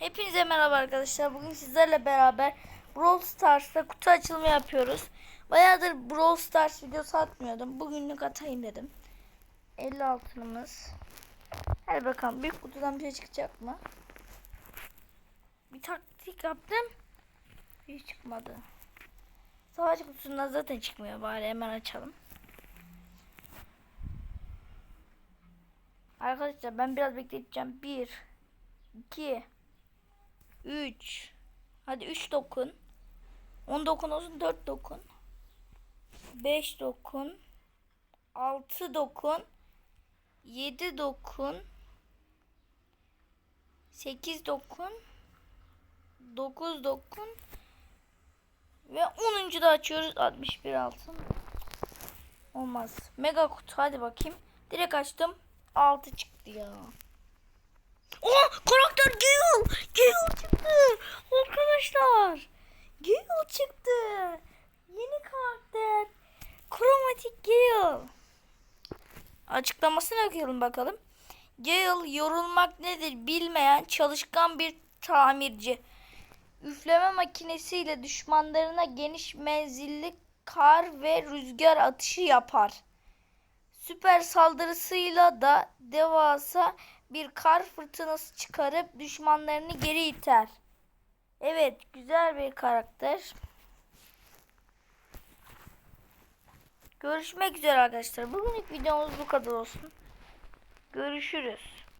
Hepinize merhaba arkadaşlar. Bugün sizlerle beraber Brawl Stars'ta kutu açılımı yapıyoruz. Bayağıdır Brawl Stars videosu atmıyordum. Bugünlük atayım dedim. 50 altınımız. Hadi bakalım büyük kutudan bir şey çıkacak mı? Bir taktik yaptım. Hiç çıkmadı. Savaş kutusundan zaten çıkmıyor. Bari hemen açalım. Arkadaşlar ben biraz bekleteceğim. 1 2 3 Hadi 3 dokun. 10 dokun olsun 4 dokun. 5 dokun. 6 dokun. 7 dokun. 8 dokun. 9 dokun. Ve 10. da açıyoruz. 61 altın. Olmaz. Mega kutu hadi bakayım. Direkt açtım. 6 çıktı ya. Oh karakter Gale. Gale çıktı. Arkadaşlar. Gale çıktı. Yeni karakter. Kromatik Gale. Açıklamasını okuyalım bakalım. Gale yorulmak nedir bilmeyen çalışkan bir tamirci. Üfleme makinesiyle düşmanlarına geniş menzilli kar ve rüzgar atışı yapar. Süper saldırısıyla da devasa bir kar fırtınası çıkarıp düşmanlarını geri iter. Evet, güzel bir karakter. Görüşmek üzere arkadaşlar. Bugünlük videomuz bu kadar olsun. Görüşürüz.